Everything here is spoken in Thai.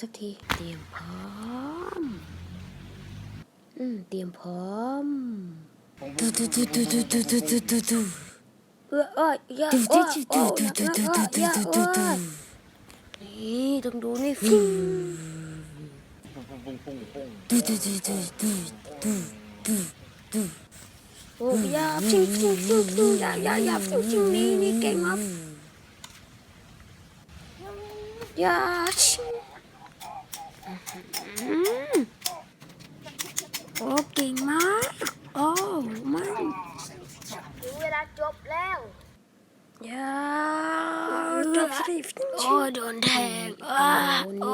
สักที เตรียมพร้อม อืม เตรียมพร้อมดูดูดูดูดูดูดูดูดูดูเออเออยาโอ้โอ้ดูดูดูดูดูดูดูนี่ต้องดูนี่ฟิ้งปุ้งปุ้งดูดูดูดูดูดูดูดูโอ้ยาฟิงฟิงฟิงฟิงยายายาฟิงฟิงนี่นี่เก่งมากยาชิอืม โอ้เก่งมาก โอ้มันถึงเวลาจบแล้วยาจบสิโอ้โดนแทงอ้าโอ้โอ้นี่แบบนี้ค